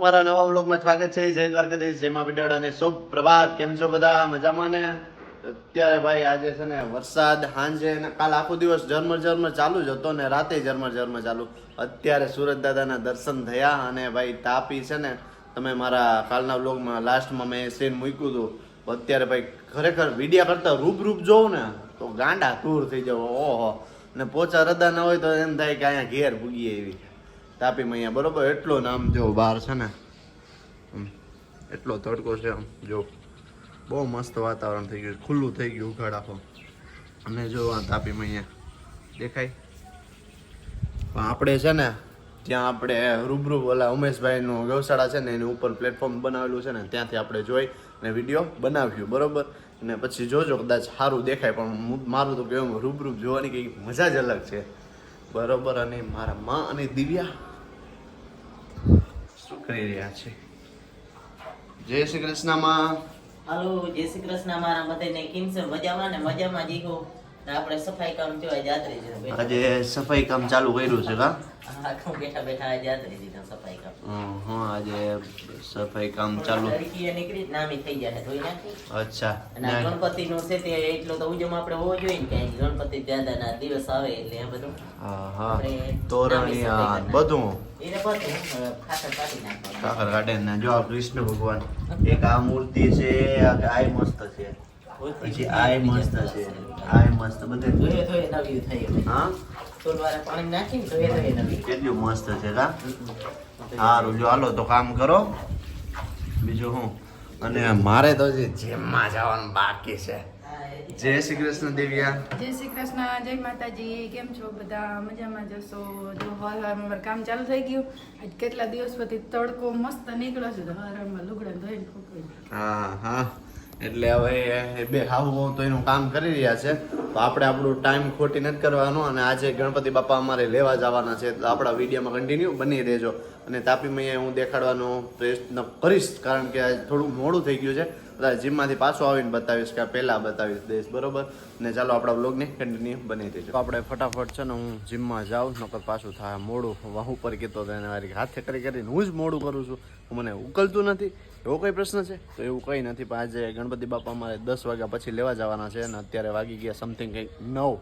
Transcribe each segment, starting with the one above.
મારા નવા વ્લોગમાં સ્વાગત છે. જય દ્વારકાધીશ, જય મા બિડાડ અને શુભ પ્રભાત કેમ છો બધા? મજામાં ને? અત્યારે ભાઈ આજે છે ને વરસાદ સાંજે ને કાલ આખો દિવસ ઝરમર ઝરમર ચાલુ જ હતો ને રાતે ઝરમર ઝરમર ચાલુ. અત્યારે સુરત દાદાના દર્શન થયા અને ભાઈ તાપી છે ને, તમે મારા કાલના બ્લોગમાં લાસ્ટમાં મેં સીન મૂક્યું હતું. અત્યારે ભાઈ ખરેખર વિડીયા કરતા રૂપ રૂપ જોઉં ને, તો ગાંડા દૂર થઈ જાવ ઓહો. ને પોચા રદા ના હોય તો એમ થાય કે અહીંયા ઘેર ભૂગીએ એવી તાપીમાં અહીંયા બરોબર એટલો નામ જો બહાર છે ને એટલો તડકો છે આમ જો. બહુ મસ્ત વાતાવરણ થઈ ગયું, ખુલ્લું થઈ ગયું ઉઘાડ આખો. અને જો આ તાપીમાં અહીંયા દેખાય. પણ આપણે છે ને, ત્યાં આપણે રૂબરૂ ઓલા ઉમેશભાઈનું વ્યવસાળા છે ને, એની ઉપર પ્લેટફોર્મ બનાવેલું છે ને, ત્યાંથી આપણે જોઈ અને વીડિયો બનાવ્યું, બરોબર? અને પછી જોજો કદાચ સારું દેખાય, પણ મારું તો કેવું, રૂબરૂ જોવાની કંઈક મજા જ અલગ છે. બરોબર? અને મારા મા અને દિવ્યા કરી રહ્યા છે. જય શ્રી કૃષ્ણમાં હાલો જય શ્રી કૃષ્ણ મારા બધાને કેમ છે? મજામાં ને? મજામાં જીગો આપણે સફાઈ કામ કેવાય જાત્રી છે. આજે સફાઈ કામ ચાલુ કર્યું છે કા? આખું બેઠા બેઠા જાત્રે દીધા સફાઈ કામ. હા આજે સફાઈ કામ ચાલુ. લડકીએ નીકળી નામી થઈ જાય ધોઈ નાખી. અચ્છા અને ગણપતિ નું. છે તે એટલો તો ઉજમ આપણે હોવો જોઈએ ને કે ગણપતિ દાદાના દિવસ આવે એટલે આ બધું હા હા કાકર કાઢે ને જો કૃષ્ણ ભગવાન એક આ મૂર્તિ છે આ મસ્ત છે. પછી આય મસ્ત છે. આય મસ્ત. બધે ધોઈએ ધોઈએ નવી થઈ હા? તોલવાળા પાણી નાખીને ધોઈએ ધોઈએ નવી. કેટલું મસ્ત છે કા? સારું જો હાલો તો કામ કરો. બીજું હું? અને મારે તો જે જેમમાં જવાનું બાકી છે. જય શ્રી કૃષ્ણ દેવિયા. જય શ્રી કૃષ્ણ જય માતાજી. કેમ છો બધા? મજામાં જશો? જો હર કામ ચાલુ થઈ ગયું. આજ કેટલા દિવસ પછી તડકો મસ્ત નીકળ્યો છે. તો હર હરમાં લુગડા ધોઈને ફૂકવી હા હા. એટલે હવે બે હાવું હોવું તો એનું કામ કરી રહ્યા છે. તો આપણે આપણું ટાઈમ ખોટી નથી કરવાનો અને આજે ગણપતિ બાપા અમારે લેવા જવાના છે. તો આપણા વિડીયોમાં કન્ટિન્યુ બની રહેજો. અને તાપીમાં મૈયા હું દેખાડવાનો પ્રયત્ન કરીશ, કારણ કે થોડું મોડું થઈ ગયું છે. કદાચ જીમમાંથી પાછો આવીને બતાવીશ કે પહેલાં બતાવીશ દઈશ બરોબર? ને ચાલો આપણા બ્લોગને કન્ટિન્યુ બની રહેજો. આપણે ફટાફટ છે ને હું જીમમાં જાઉં, નકર પાછું થાય મોડું વાહ ઉપર કહેતો હતો, એને મારી હાથે કરી કરીને હું જ મોડું કરું છું. મને ઉકલતું નથી, એવો કંઈ પ્રશ્ન છે? તો એવું કંઈ નથી, પણ આજે ગણપતિ બાપા અમારે દસ વાગ્યા પછી લેવા જવાના છે અને અત્યારે વાગી ગયા સમથિંગ કંઈક નવ.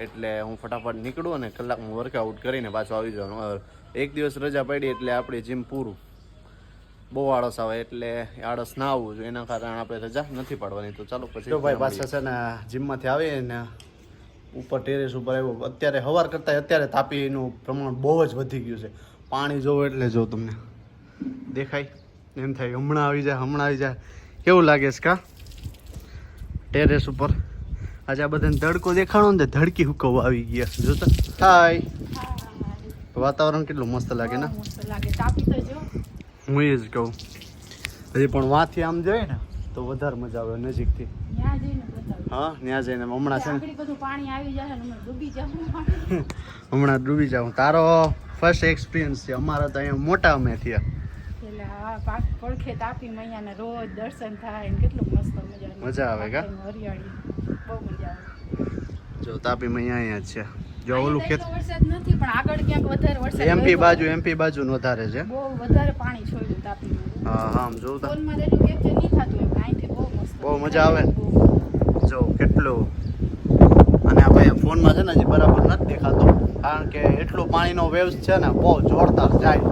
એટલે હું ફટાફટ નીકળું અને કલાકનું વર્કઆઉટ કરીને પાછો આવી જવાનું. એક દિવસ રજા પડી એટલે આપણી જીમ પૂરું. બહુ આળસ આવે એટલે આળસ ના આવવું જોઈએ. એના કારણે આપણે રજા નથી પાડવાની. તો ચાલો પછી જો ભાઈ પાછા છે ને જીમમાંથી આવીએ ને ઉપર ટેરેસ ઉપર આવ્યો. અત્યારે હવાર કરતાં અત્યારે તાપીનું પ્રમાણ બહુ જ વધી ગયું છે. પાણી જોવો એટલે જો તમને દેખાય. એમ થાય હમણાં આવી જાય હમણાં આવી જાય. કેવું લાગે છે કા? ટેરેસ ઉપર. આજે આ બધાને તડકો દેખાણો ને ધડકી હુકવવા આવી ગયા. જોતા? હાય વાતાવરણ કેટલું મસ્ત લાગે ને? મસ્ત લાગે. તાપી તો જો. હું એ જ કહું. હજી પણ વાંથી આમ જાય ને તો વધારે મજા આવે નજીકથી. ત્યાં જઈને હા ત્યાં જઈને. હમણાં છે ને બધું પાણી આવી જાય અમે ડૂબી જવું હમણાં ડૂબી જાઉં. તારો ફર્સ્ટ એક્સપિરિયન્સ છે. અમારા તો અહીંયા મોટા અમે થયા. એટલે આ પડખે તાપી મૈયાને રોજ દર્શન થાય ને મસ્ત મજા મજા આવે કા? હરિયાળી. બહુ મજા આવે. જો તાપી મૈયા અહીંયા છે. જો ઓલું ખેત વરસાદ નથી પણ આગળ ક્યાંક વધારે વરસાદ એમપી બાજુ એમપી બાજુ નો વધારે છે. બહુ વધારે પાણી છોડ્યું તાપી હા હા આમ જોઉં તા ફોનમાં એટલું કેપ્ચર નહીં થતું એમ અહીંથી બહુ મસ્ત બહુ મજા આવે. જો કેટલું. અને આ ભાઈ ફોનમાં છે ને હજી બરાબર નથી દેખાતો. કારણ કે એટલું પાણીનો વેવ્સ છે ને બહુ જોરદાર જાય.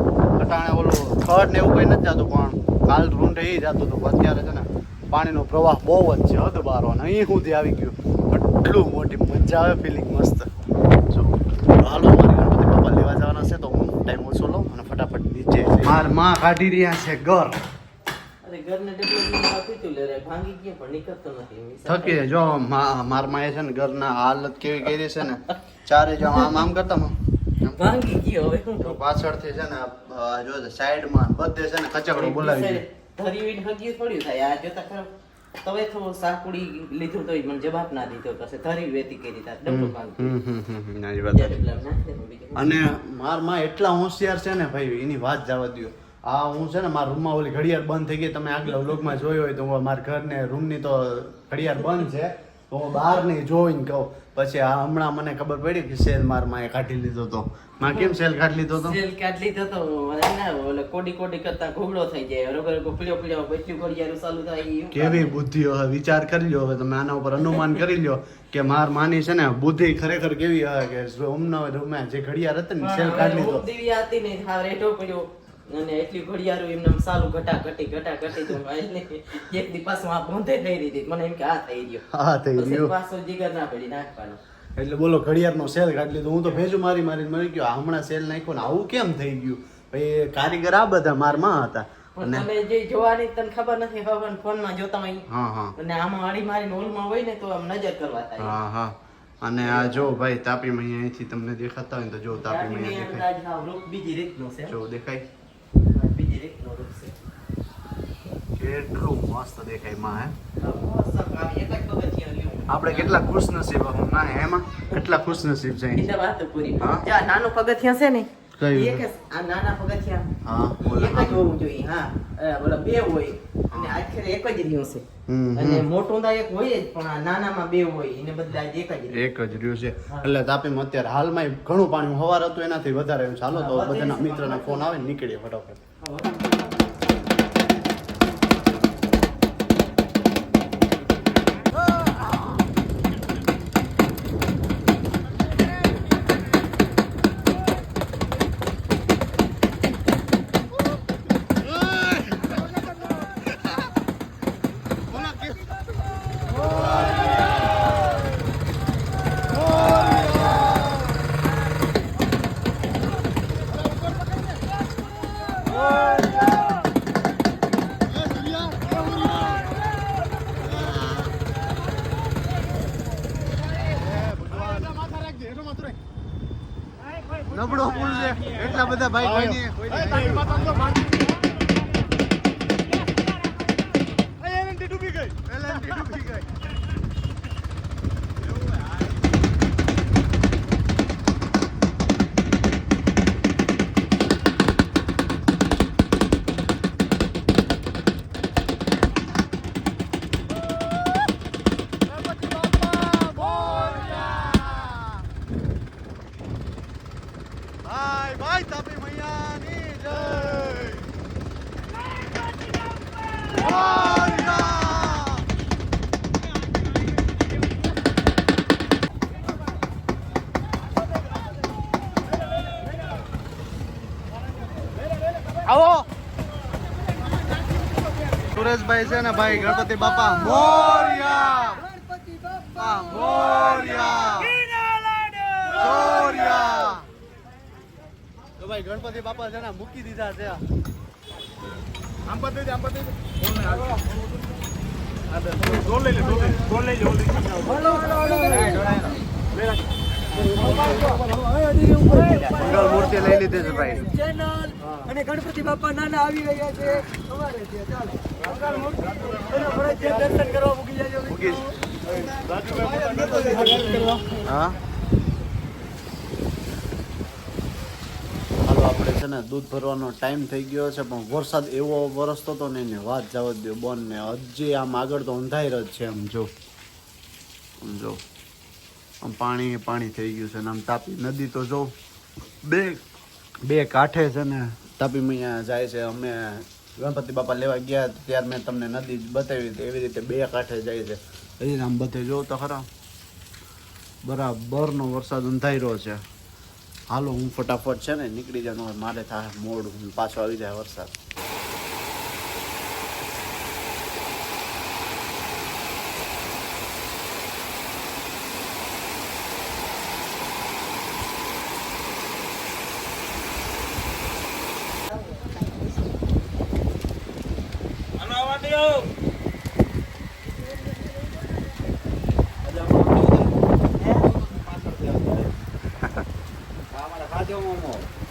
અટાણે ઓલું ખડ ને એવું કંઈ નથી જતું પણ કાલ રૂંઢે એ જતું હતું અત્યારે છે ને પાણીનો પ્રવાહ બહુ જ છે હદ બારો. અને અહીં સુધી આવી ગયું. એટલું મોટી મજા આવે ફિલિંગ મસ્ત. હાલો મારી ગણપતિ બાપા લેવા જવાના છે તો હું ટાઈમ ઓછો લઉં અને ફટાફટ નીચે મારમાં કાઢી રહ્યા છે ઘર. અરે ઘરને ડેવલપમેન્ટ આપી તું લે રે ભાંગી ગયા પણ નીકળતો નથી. એમ થકી જો માર માએ છે ને ઘરના હાલત કેવી કરી છે ને ચારે જો આમ આમ કરતા માં. ભાંગી ગયો હવે પાછળથી છે ને આ જો સાઈડમાં બધે છે ને કચકડો બોલાવી દે. ધરી વીન હગ્યું થોડું થાય. આ જોતા ખરો. તમે થોડું સાકુડી લીધું તોય મને જવાબ ના દીધો પછી ધરી વેતી કરી તા ડબલ શું? અને મારમાં એટલા હોશિયાર છે ને ભાઈ એની વાત જવા દયો. આ હું છે ને મારા રૂમમાં ઓલી ઘડિયાળ બંધ થઈ ગઈ તમે આગલા વ્લોગમાં જોયો હોય તો હું મારા ઘરને રૂમની તો ઘડિયાળ બંધ છે તો હું બહાર નહીં જોઈને કહું. પછી આ હમણાં મને ખબર પડી કે સેલ મારમાં કાઢી લીધો તો. માં કેમ સેલ કાઢી લીધો તો? સેલ કાઢી લીધો તો મને ના ઓલે કોડી કોડી કરતા ઘોગડો થઈ જાય. રોગર કો પીળો પીળો એટલું ઘડિયાળું ચાલુ થાય કેવી બુદ્ધિ હવે વિચાર કરી લ્યો હવે તમે આના ઉપર અનુમાન કરી લ્યો કે માર માની છે ને બુદ્ધિ ખરેખર કેવી હોય કે રૂમે જે ઘડિયાળ હતી ને સેલ કાઢી લીધો. બુદ્ધિ હતી ને હા રેટો પડ્યો અને એટલી ઘડિયાળું એમને સારું સાલું ઘટા ઘટી ઘટા ઘટી તો એક દી પાછું આ ભોંધે થઈ રહી હતી. મને એમ કે આ થઈ ગયો. હા થઈ ગયો. પાછો જીગર ના પડી નાખવાનો. એટલે બોલો ઘડિયાળનો સેલ કાઢી લીધો. હું તો ભેજું મારી મારી મરી ગયો હમણાં સેલ નાખ્યો ને આવું કેમ થઈ ગયું? ભાઈ કારીગર આ બધા મારમાં હતા. અને તમે જે જોવાની તને ખબર નથી હવે ફોનમાં જોતા હોય. હા હા. અને આમાં અડી મારી ઓલમાં હોય ને તો આમ નજર કરવા થાય. હા હા. અને આ જો ભાઈ તાપીમાં અહીંયા અહીંથી તમને દેખાતા હોય ને તો જો તાપીમાં દેખાય. બીજી રીતનો છે. જો દેખાય બીજી રીતનું રૂપ છે કેટલું મસ્ત દેખાયમાં હે. આપણે કેટલા ખુશ નસીબ ના એમાં? કેટલા ખુશ નસીબ છે વાત પૂરી હા? નાનું પગથિયા છે ને કયું? એક આ નાના પગથિયાં. હા એક જ હોવું જોઈએ હા. બોલો બે હોય અને આખરે એક જ રહ્યું છે. અને મોટું એક હોય જ પણ આ નાનામાં બે હોય એને બધા એક જ. એક જ રહ્યું છે. એટલે તાપીમાં અત્યારે હાલમાં ઘણું પાણી હવાર હતું એનાથી વધારે ચાલો તો બધાના. મિત્રના ફોન આવે નીકળીએ ફટાફટ. નબળો પુલ છે. એટલા બધા ભાઈ કોઈની સુરેશભાઈ છે ને ભાઈ ગણપતિ બાપા મોર્યા. હા, મોરયા. મોરયા. તો ભાઈ ગણપતિ બાપા છે ને મૂકી દીધા છે. આમ પર દે આમ પર દે મંગળ મૂર્તિ લઈ લીધી છે ભાઈ. ચેનલ અને ગણપતિ બાપા નાના આવી રહ્યા છે. અમારે ત્યાં ચાલો. દર્શન કરવા મૂકી જાજો મૂકી હા? આપણે છે ને દૂધ ભરવાનો ટાઈમ થઈ ગયો છે પણ વરસાદ એવો વરસતો હતો ને એની વાત જવા દો બોન ને હજી આમ આગળ તો અંધાર જ છે આમ જો. આમ જો. આમ પાણી પાણી થઈ ગયું છે ને આમ તાપી. નદી તો જો બે. બે કાંઠે છે ને. તાપી મૈયા જાય છે. અમે ગણપતિ બાપા લેવા ગયા ત્યારે મેં તમને નદી બતાવી હતી. એવી રીતે બે કાંઠે જાય છે. હજી આમ બધે જો તો ખરા. બરાબરનો વરસાદ અંધાર્યો છે. હાલો હું ફટાફટ છે ને નીકળી જવાનું હોય મારે થાય મોડ. પાછો આવી જાય વરસાદ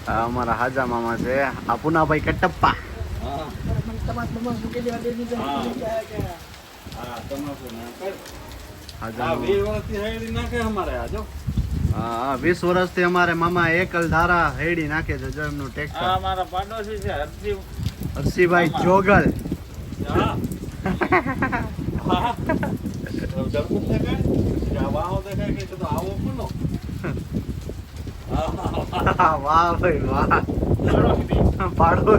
આ અમારા હાજા મામા છે. આ પુનાભાઈ કટપ્પા. વીસ વર્ષથી અમારે મામા એકલ ધારા હેડી નાખે છે જો એમનું હરસીભાઈ જોગલ. દેખાય. કે તો આવો વાહ ભાઈ વાહ. પાડો